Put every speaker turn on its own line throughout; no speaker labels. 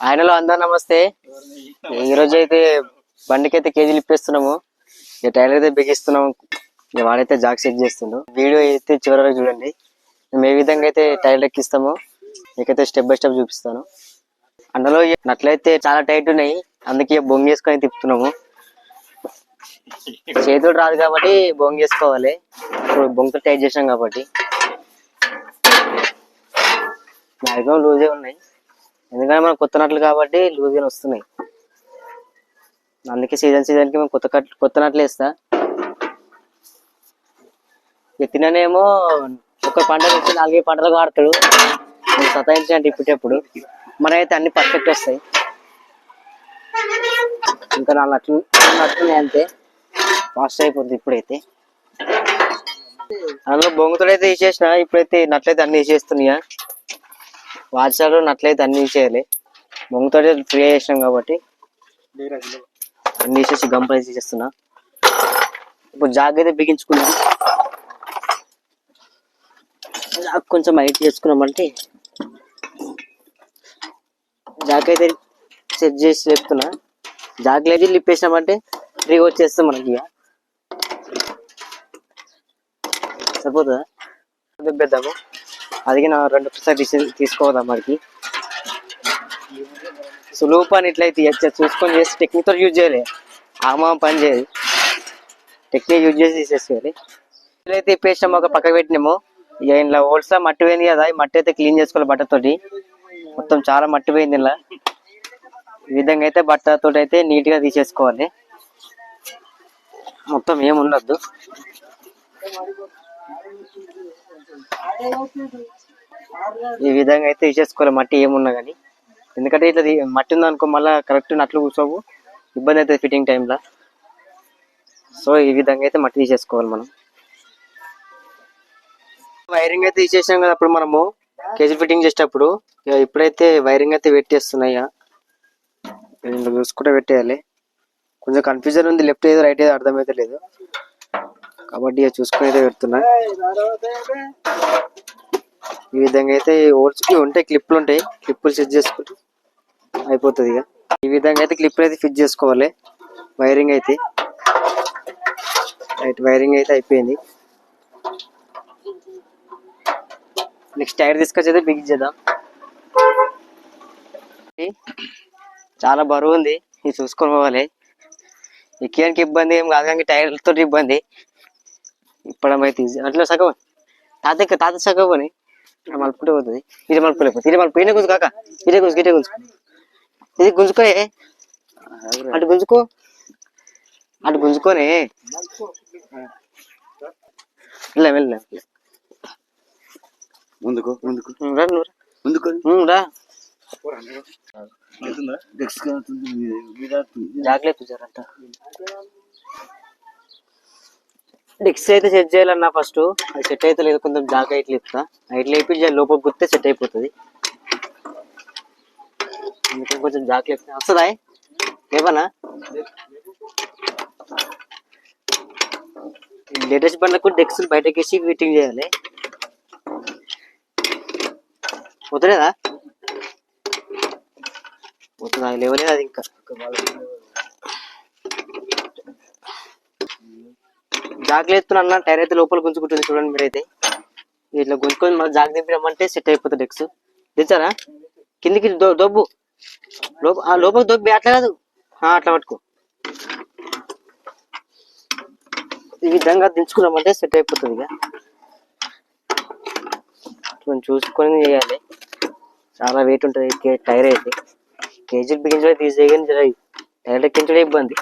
ఆయనలో అందరు నమస్తే. ఈ అయితే బండికైతే కేజీలు ఇప్పేస్తున్నాము. ఇక టైర్ అయితే బిగిస్తున్నాము. ఇక వాడైతే జాక్ సెట్ చేస్తుండు. వీడియో అయితే చివరి చూడండి. మేము ఏ విధంగా అయితే టైర్ ఎక్కిస్తామో మీకైతే స్టెప్ బై స్టెప్ చూపిస్తాను. అందులో నట్లయితే చాలా టైట్ ఉన్నాయి. అందుకే బొంగేసుకొని తిప్పుతున్నాము. చేతులు రాదు కాబట్టి బొంగేసుకోవాలి ఇప్పుడు బొంగ టైట్ చేసినాం కాబట్టి. మ్యాక్సిమం లూజే ఉన్నాయి. ఎందుకంటే మనం కొత్త నట్లు కాబట్టి లూజ్గా వస్తున్నాయి. అందుకే సీజన్ సీజన్కి మేము కొత్త కట్ కొత్త నట్లు వేస్తా ఎత్తిననేమో ఒక పంట నుంచి నాలుగే పంటలకు వాడతాడు నేను సతాయించినట్టు ఇప్పుడెప్పుడు మనైతే అన్ని పర్ఫెక్ట్ వస్తాయి. ఇంకా నా నట్లు నట్టున్నాయి అంతే. ఫాస్ట్ అయిపోతుంది ఇప్పుడైతే. అందులో బొంగుతుడైతే తీసేసిన ఇప్పుడైతే నట్లయితే అన్ని తీసేస్తున్నాయా? వాచాలు నట్లయితే అన్ని చేయాలి. బొంగుతోటి ఫ్రీ చేసినాం కాబట్టి. అన్ని చేసి గంపలు తీసేస్తున్నా ఇప్పుడు జాగ్రత్త బిగించుకున్నాం కొంచెం హైట్ చేసుకున్నామంటే జాగ్రత్త సెట్ చేసి లేపుతున్నా. జాగ్రత్త లేదు లిప్పేసినామంటే ఫ్రీగా వచ్చేస్తాం మనకి ఇక. సరిపోతుందా? పెద్దాము అది నా రెండు ఒకసారి తీసి- తీసుకోవద్దాం మనకి సులువు పని ఇట్లయితే ఇచ్చా చూసుకొని చేసి టెక్నిక్తో యూజ్ చేయాలి. ఆమా పని చేయాలి టెక్నిక్ యూజ్ చేసి తీసేసుకోవాలి. ఇట్లయితే పేస్ట్ ఒక పక్కకు పెట్టినాము. ఇక ఇంట్లో హోల్స్ మట్టి పోయింది కదా ఈ మట్టి అయితే క్లీన్ చేసుకోవాలి బట్టతోటి మొత్తం చాలా మట్టి పోయింది ఇలా ఈ విధంగా అయితే బట్టతో అయితే నీట్గా తీసేసుకోవాలి. మొత్తం ఏముండద్దు ఉండద్దు. ఈ విధంగా అయితే తీసేసుకోవాలి మట్టి ఏమున్నా కానీ. ఎందుకంటే ఇట్లా మట్టి ఉందనుకో మళ్ళీ కరెక్ట్ నట్లు కూర్చోవు. ఇబ్బంది అవుతుంది ఫిట్టింగ్ టైంలో సో ఈ విధంగా అయితే మట్టి తీసేసుకోవాలి మనం. వైరింగ్ అయితే తీసేసాం కదా అప్పుడు మనము. కేజీ ఫిట్టింగ్ చేసేటప్పుడు. ఇప్పుడైతే వైరింగ్ అయితే పెట్టేస్తున్నాయా చూసుకుంటే పెట్టేయాలి కొంచెం కన్ఫ్యూజన్ ఉంది. లెఫ్ట్ ఏదో రైట్ ఏదో అర్థమైతే లేదు కాబట్టి ఇక చూసుకుని అయితే పెడుతున్నా. ఈ విధంగా అయితే ఓల్స్కి ఉంటాయి క్లిప్లు ఉంటాయి. క్లిప్పులు సెట్ చేసుకుంటే అయిపోతుంది ఇక. ఈ విధంగా అయితే క్లిప్లు అయితే ఫిట్ చేసుకోవాలి. వైరింగ్ అయితే. రైట్ వైరింగ్ అయితే అయిపోయింది. నెక్స్ట్ టైర్ తీసుకొచ్చి అయితే బిగించేద్దాం చాలా బరువు ఉంది. ఇది చూసుకొని పోవాలి. ఎక్కడానికి ఇబ్బంది ఏం కాదు కానీ టైర్లతో ఇబ్బంది. ఇప్పడం అయితే ఈజీ అట్లా సగం తాత తాత సగం అని. మలుపుకుంటే పోతుంది. ఇది మలుపులేకపోతే ఇది మలుపు ఈయన గుంజు కాక. ఇదే గుంజు ఇదే గుంజు ఇది గుంజుకోయే అటు గుంజుకో. అటు గుంజుకోనే. వెళ్ళా వెళ్ళా.
ముందుకు ముందుకు.
రా నువ్వు.
ముందుకు.
రా. జాగ్రత్త జరంతా డిక్స్ అయితే సెట్ చేయాలన్నా ఫస్ట్. అది సెట్ అయితే లేదు కొంచెం జాక్ అయితే ఇస్తా ఇట్లా అయిపోయి లోపల గుర్తే సెట్ అయిపోతుంది. అందుకని కొంచెం జాగ్ లేపితే వస్తుందా? ఏమన్నా లేటెస్ట్ బండ్లకు డెక్స్ బయటకి వేసి ఫిట్టింగ్ చేయాలి. పోతలేదా? పోతుందా? లేవలేదు అది ఇంకా? జాగ్రత్త అన్న టైర్ అయితే లోపల గుంజుకుంటుంది చూడండి మీరైతే. ఇట్లా గుంజుకొని మళ్ళీ జాగ్ దింపినామంటే సెట్ అయిపోతుంది డెక్స్. దించారా? కిందికి దొబ్బు. ఆ లోపల దొబ్బి అట్లా కాదు. అట్లా పట్టుకో. ఈ విధంగా దించుకున్నామంటే సెట్ అయిపోతుంది ఇక. కొంచెం చూసుకొని చేయాలి. చాలా వెయిట్ ఉంటుంది టైర్ అయితే. కేజీలు బిగించడం తీసేయగానే టైర్ ఎక్కించడం ఇబ్బంది.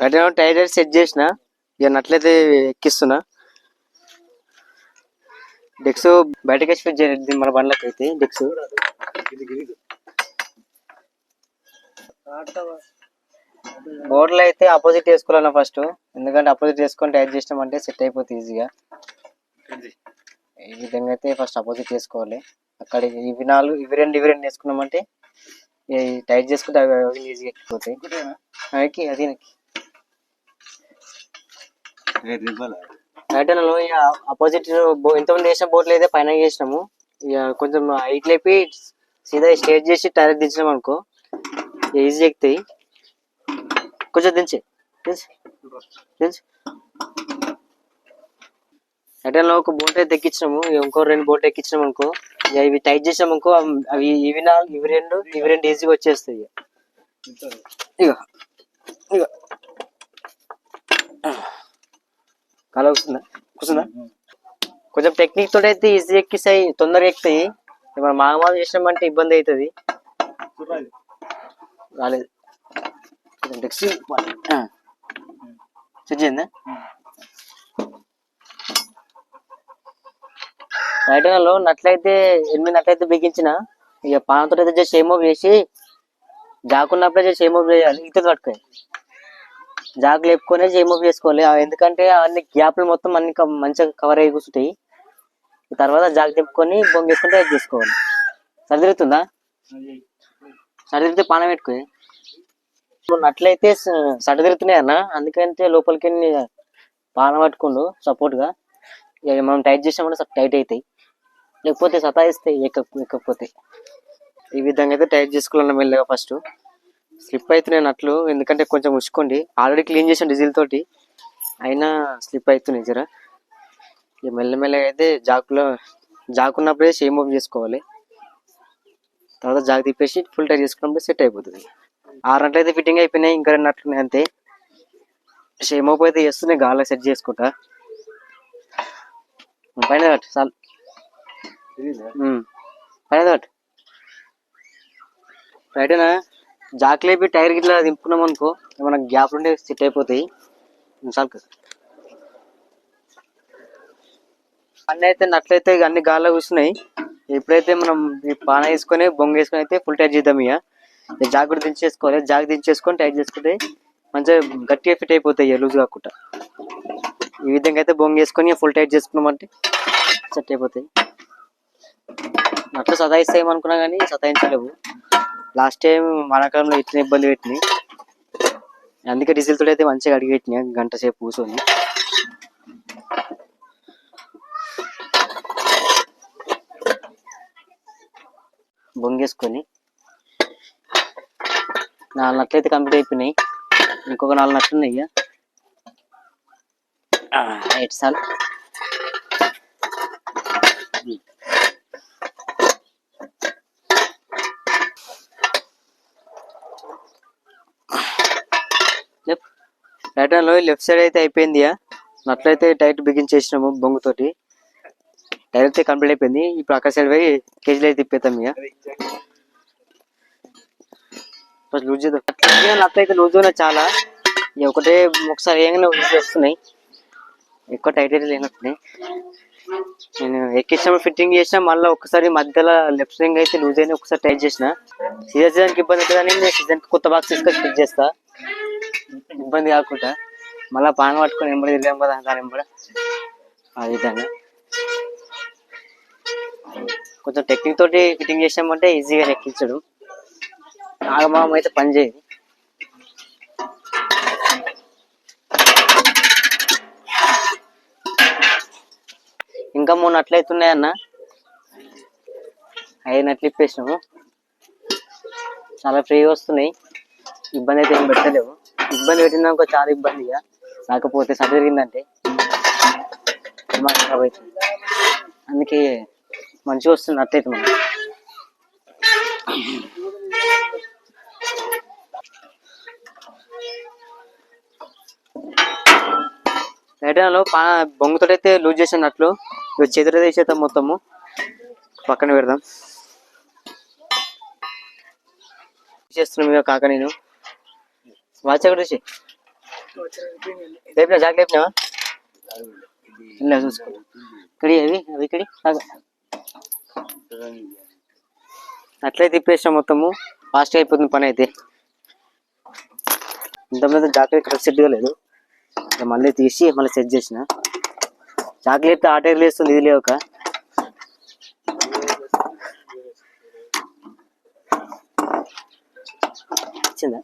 అంటే టైర్ సెట్ చేసిన. ఇక నట్లయితే ఎక్కిస్తున్నా. డెక్స్ బయటకి చేయలేదు మన బండ్లకి అయితే డెక్స్ బోర్డులో అయితే అపోజిట్ వేసుకోవాలన్నా ఫస్ట్ ఎందుకంటే అపోజిట్ వేసుకొని టైట్ చేసినామంటే సెట్ అయిపోతుంది ఈజీగా ఈ విధంగా అయితే ఫస్ట్ అపోజిట్ చేసుకోవాలి అక్కడ ఇవి నాలుగు ఇవి రెండు ఇవి రెండు వేసుకున్నామంటే టైట్ చేసుకుంటే అవి ఈజీగా ఎక్కిపోతాయి. అది ఎక్కి రైటర్లో ఇక ఇంతమంది వేసిన బోట్లు అయితే పైన చేసినాము. ఇక కొంచెం హైట్ లేపి సీదా స్టేజ్ చేసి టైర్ దించినాం అనుకో ఈజీ ఎక్కుతాయి. కొంచెం దించి దించి దించి. రిటర్న్లో ఒక బోట్ అయితే ఎక్కించినాము. ఇక ఇంకో రెండు బోట్ ఎక్కించినాం అనుకో ఇక ఇవి టైట్ చేసినాం అనుకో అవి- ఇవి నాలుగు ఇవి రెండు ఇవి రెండు ఈజీగా వచ్చేస్తాయి ఇక. ఇక కల వస్తుందా కూర్చుందా కొంచెం టెక్నిక్ తోటి అయితే ఈజీ ఎక్కిస్తాయి తొందరగా ఎక్కుతాయి. మనం మామూలు చేసినామంటే ఇబ్బంది అవుతుంది. రాలేదు. సెట్ చేయందా? రైటర్లో నట్లయితే ఎనిమిది నట్లయితే బిగించిన. ఇక పానంతో అయితే జస్ట్ షేమోప్ చేసి జాకున్నప్పుడే జస్ట్ షేమోప్ చేయాలి. ఇత కట్టుకోవాలి జాగ్లు లేపుకొని షేమోప్ చేసుకోవాలి. ఎందుకంటే అన్ని గ్యాప్లు మొత్తం అన్ని మంచిగా కవర్ అయ్యి కూర్చుంటాయి. తర్వాత జాక్ తిప్పుకొని బొంగేసుకుంటే అది చేసుకోవాలి. సరిదిరుతుందా సరిదిరితే పానం పెట్టుకో నట్లయితే సరిదిరుతున్నాయి అన్న. అందుకంటే లోపలికి పానం పట్టుకుండు సపోర్ట్గా ఇక మనం టైట్ చేసినామంటే టైట్ అవుతాయి లేకపోతే సతాయిస్తాయి ఎక్క ఎక్కకపోతే. ఈ విధంగా అయితే టైట్ చేసుకోవాలన్న మెల్లగా ఫస్ట్ స్లిప్ అవుతున్నాయి నట్లు ఎందుకంటే కొంచెం ఉచ్చుకోండి ఆల్రెడీ క్లీన్ చేసిన డీజిల్ తోటి అయినా స్లిప్ అవుతున్నాయి జర. ఇక మెల్లమెల్లగా అయితే జాకులో జాకున్నప్పుడే షేమ్ ఆఫ్ చేసుకోవాలి. తర్వాత జాక్ తిప్పేసి ఫుల్ టైట్ చేసుకున్నప్పుడు సెట్ అయిపోతుంది. ఆరు నట్లు అయితే ఫిట్టింగ్ అయిపోయినాయి ఇంకా రెండు నట్లు ఉన్నాయి అంతే. షేమ్ ఆఫ్ అయితే చేస్తున్నాయి గాల్లో సెట్ చేసుకుంటా. పైన కట్టు చాలు. పైన కట్టు రైటేనా జాక్లేపి టైర్ గిట్లా దింపుకున్నాం అనుకో ఏమైనా గ్యాప్ ఉంటే సెట్ అయిపోతాయి. ఉమ్, చాలు కదా. అన్నీ అయితే నట్లయితే అన్ని గాల్లో కూర్చున్నాయి. ఎప్పుడైతే మనం ఈ పాన వేసుకొని బొంగ వేసుకొని అయితే ఫుల్ టైట్ చేద్దాం ఇక. ఈ కూడా దించేసుకోవాలి. జాక్ దించేసుకొని టైట్ చేసుకుంటే మంచిగా గట్టిగా ఫిట్ అయిపోతాయి లూజ్ కాకుండా. ఈ విధంగా అయితే బొంగ వేసుకొని ఫుల్ టైట్ చేసుకున్నామంటే సెట్ అయిపోతాయి. అట్లా సతాయిస్తాయి ఏమనుకున్నా కానీ సతాయించలేవు. లాస్ట్ టైం వానాకాలంలో ఇట్లా ఇబ్బంది పెట్టినాయి? అందుకే డీజిల్ తోటి అయితే మంచిగా అడిగి పెట్టినా గంట సేపు కూర్చొని. బొంగేసుకొని నాలుగు నట్లు అయితే కంప్లీట్ అయిపోయినాయి. ఇంకొక నాలుగు నట్లు ఉన్నాయి ఇక. ఎయిట్ సార్లు రైట్లో లెఫ్ట్ సైడ్ అయితే అయిపోయింది నట్లయితే టైట్ బిగించేసినాము బొంగుతోటి. టైర్ అయితే కంప్లీట్ అయిపోయింది. ఇప్పుడు అక్కడ సైడ్ పోయి కేజీలు అయితే తిప్పేతాం ఇక. ఫస్ట్ లూజ్ చేద్దాం. అట్లా అయితే లూజ్ ఉన్నాయి చాలా. ఇక ఒకటే ఒకసారి ఏంగానే లూజ్ వస్తున్నాయి. ఎక్కువ టైట్ అయితే లేనట్టున్నాయి. నేను ఎక్కించినప్పుడు ఫిట్టింగ్ చేసిన మళ్ళీ ఒకసారి మధ్యలో లెఫ్ట్ రింగ్ అయితే లూజ్ అయినా ఒకసారి టైట్ చేసిన. సీజన్ సీజన్కి ఇబ్బంది అవుతుందని నేను సీజన్ కొత్త బాక్స్ తీసుకొని ఫిట్ చేస్తా. ఇబ్బంది కాకుండా మళ్ళీ పాన పట్టుకొని ఎంబడి తిరిగాం కదా దాని ఎంబడ. ఆ విధంగా కొంచెం టెక్నిక్ తోటి ఫిట్టింగ్ చేసామంటే ఈజీగా ఎక్కించడు. ఆగమాగం అయితే పని చేయదు. ఇంకా మూడు నట్లు అవుతున్నాయన్న ఐదు నట్లు ఇప్పేసినాము. చాలా ఫ్రీగా వస్తున్నాయి. ఇబ్బంది అయితే ఏం పెట్టలేవు. ఇబ్బంది పెట్టిందనుకో చాలా ఇబ్బంది ఇక. రాకపోతే సరి జరిగిందంటే అందుకే మంచిగా వస్తుంది అట్టయితే మనం. రైటర్లో పా బొంగుతో అయితే లూజ్ చేసినట్లు ఇవి చేతులు తీసేద్దాం మొత్తము. పక్కన పెడదాం. చేస్తున్నాం ఇక కాక నేను. వాచ్ ఎక్కడ చూసి? లేపినా జాక్ లేపినావా? ఇలా చూసుకో. ఇక్కడి అవి అవి ఇక్కడి అట్లయితే తిప్పేసిన మొత్తము. ఫాస్ట్గా అయిపోతుంది పని అయితే. ఇంతమంది జాకెట్ కరెక్ట్ సెట్గా లేదు. మళ్ళీ తీసి మళ్ళీ సెట్ చేసిన. చాక్లెట్ ఆ టైర్ లేస్తుంది ఇది లేవక. వచ్చిందా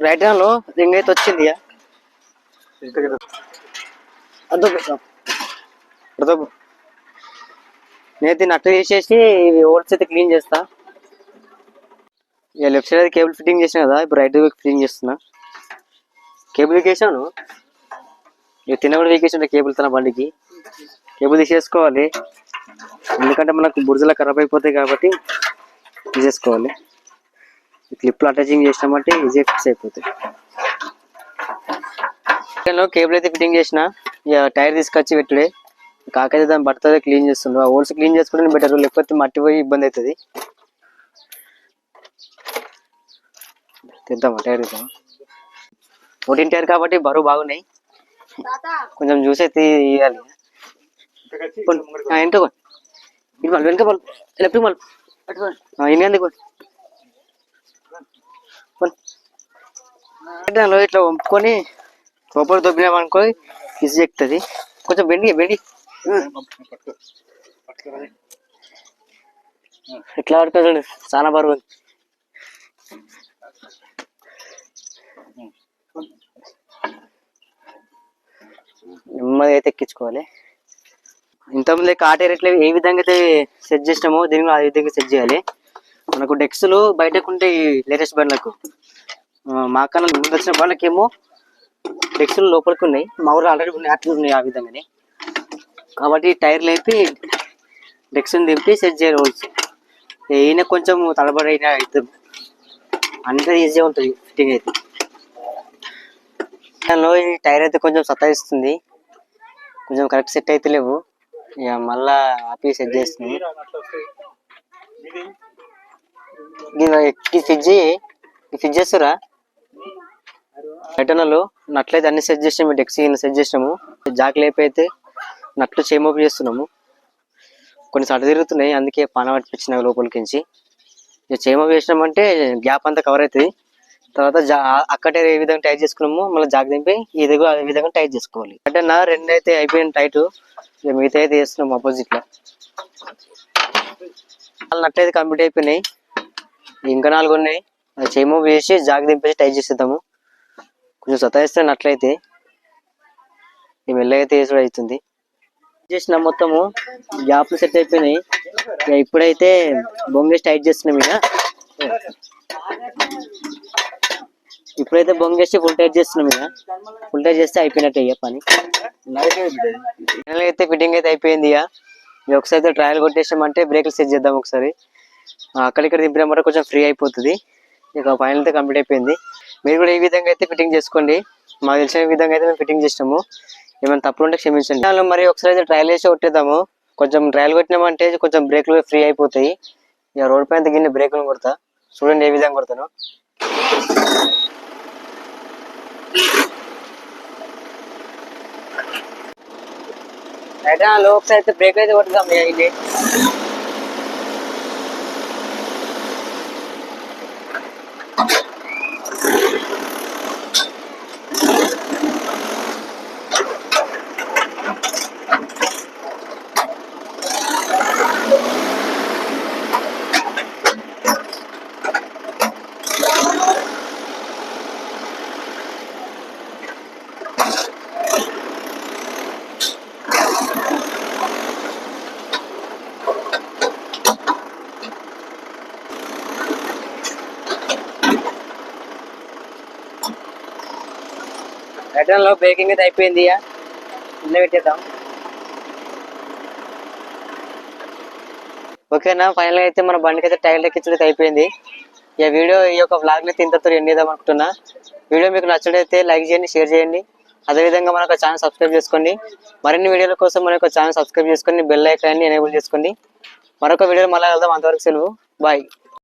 రైట్ హ్యాండ్లో రింగ్ అయితే వచ్చింది. అదో అదో నేను నట్టు తీసేసి ఇవి ఓట్స్ అయితే క్లీన్ చేస్తా. ఇక లెఫ్ట్ సైడ్ అయితే కేబుల్ ఫిట్టింగ్ చేసిన కదా ఇప్పుడు రైట్ ఫిట్టింగ్ చేస్తున్నా. కేబుల్ వీకేసాను ఇక తిన్న కూడా వీకేసి కేబుల్ తన బండికి. కేబుల్ తీసేసుకోవాలి. ఎందుకంటే మనకు బురదలా ఖరాబ్ అయిపోతాయి కాబట్టి తీసేసుకోవాలి. క్లిప్లో అటాచింగ్ చేసినామంటే ఈజీ ఫిక్స్ అయిపోతాయి. చికెన్లో కేబుల్ అయితే ఫిట్టింగ్ చేసిన ఇక టైర్ తీసుకొచ్చి పెట్టుడే. కాకైతే దాన్ని బట్టతో క్లీన్ చేస్తుండ్రు ఆ హోల్స్ క్లీన్ చేసుకుంటే బెటర్ లేకపోతే మట్టి పోయి ఇబ్బంది అవుతుంది. తెద్దామా టైర్ తెద్దామా ఫోర్టీన్ టైర్ కాబట్టి బరువు బాగున్నాయి. కొంచెం చూసి అయితే ఇవ్వాలి ఎంతో ఇది మళ్ళీ వెనక వాళ్ళు లెఫ్ట్ మళ్ళీ ఇన్ని ఇట్లా వంపుకొని లోపల దొబ్బినామనుకో ఈజీ ఎక్కుతుంది కొంచెం బెండి బెండి. ఎట్లా పడుతుంది చాలా బరువు నెమ్మది అయితే ఎక్కించుకోవాలి. ఇంతకుముందు కాటేర్ ఎట్లా ఏ విధంగా అయితే సెట్ చేసినామో దీని కూడా ఆ విధంగా సెట్ చేయాలి. మనకు డెక్స్లు బయటకు ఉంటాయి లేటెస్ట్ బండ్లకు. మా కన్నా ముందు వచ్చిన బండ్లకేమో డెక్స్లు లోపలికి ఉన్నాయి మా ఊరు ఆల్రెడీ ఉన్నాయి అట్లా ఉన్నాయి ఆ విధంగానే. కాబట్టి టైర్లు లేపి డెక్స్ని దింపి సెట్ చేయాలి రోల్స్ కొంచెం తడబడి అయినా అవుతుంది అంతా ఈజీగా ఉంటుంది ఫిట్టింగ్ అయితే. దానిలో ఈ టైర్ అయితే కొంచెం సతాయిస్తుంది. కొంచెం కరెక్ట్ సెట్ అయితే లేవు. ఇక మళ్ళా ఆపి సెట్ చేస్తుంది ఇది ఫిజ్ ఫిజ్ చేస్తురా రిటర్నలు నట్లయితే అన్ని సెట్ చేసినాము డెక్సీ సెట్ చేసినాము. జాక్ లేపి అయితే నట్లు చేమోపి చేస్తున్నాము. కొన్ని సట తిరుగుతున్నాయి అందుకే పాన పట్టించిన లోపలికించి. ఇక చేసినామంటే గ్యాప్ అంతా కవర్ అవుతుంది. తర్వాత జా అక్కడే ఏ విధంగా టైట్ చేసుకున్నాము మళ్ళీ జాక్ దింపి ఇదిగో కూడా అదే విధంగా టైట్ చేసుకోవాలి. అంటే నా రెండు అయితే అయిపోయిన టైట్ మిగతా అయితే చేస్తున్నాం అపోజిట్లో. నాలుగు నట్లు అయితే కంప్లీట్ అయిపోయినాయి. ఇంకా నాలుగు ఉన్నాయి. అది చేమో వేసి జాగ్ దింపేసి టైట్ చేసేద్దాము. కొంచెం సతాయిస్తే నట్లయితే. ఈ మెల్లగా వేసి వేసుడు అవుతుంది. చేసిన మొత్తము గ్యాప్లు సెట్ అయిపోయినాయి. ఇప్పుడైతే బొంగేసి టైట్ చేస్తున్నాం ఇక. ఇప్పుడైతే బొంగేసి ఫుల్ టైట్ చేస్తున్నాం ఇక. ఫుల్ టైట్ చేస్తే అయిపోయినట్టు అయ్యా పని. ఫైనల్ అయితే ఫిట్టింగ్ అయితే అయిపోయింది ఇక. ఒకసారి అయితే ట్రయల్ కొట్టేసామంటే బ్రేక్లు సెట్ చేద్దాం ఒకసారి. అక్కడిక్కడ దింపినామంటే కొంచెం ఫ్రీ అయిపోతుంది. ఇక ఫైనల్ అయితే కంప్లీట్ అయిపోయింది. మీరు కూడా ఈ విధంగా అయితే ఫిట్టింగ్ చేసుకోండి. మాకు తెలిసిన విధంగా అయితే మేము ఫిట్టింగ్ చేసినాము ఏమైనా తప్పులు ఉంటే క్షమించండి. మరి ఒకసారి అయితే ట్రయల్ చేసి కొట్టేద్దాము. కొంచెం ట్రయల్ కొట్టినామంటే కొంచెం బ్రేక్లు ఫ్రీ అయిపోతాయి. ఇక రోడ్ పైన తగిన బ్రేకులు కొడతా. చూడండి ఏ విధంగా కొడతాను. అయితే లో ఒకసారి అయితే బ్రేక్ అయితే కొట్టుదాం ఇక ఇది. లో బేకింగ్ అయితే అయిపోయింది ఇక. పెట్టేద్దాం. ఓకేనా ఫైనల్ అయితే మన బండికి అయితే టైర్ ఎక్కించడం అయిపోయింది. ఈ వీడియో ఈ యొక్క బ్లాగ్ అయితే ఇంతతో ఎండ్ చేద్దాం అనుకుంటున్నా. వీడియో మీకు నచ్చినట్లయితే లైక్ చేయండి షేర్ చేయండి. అదేవిధంగా మన ఛానల్ సబ్స్క్రైబ్ చేసుకోండి. మరిన్ని వీడియోల కోసం మన యొక్క ఛానల్ సబ్స్క్రైబ్ చేసుకొని బెల్ ఐకాన్ని ఎనేబుల్ చేసుకోండి. మరొక వీడియోలు మళ్ళీ వెళ్దాం అంతవరకు సెలవు. బాయ్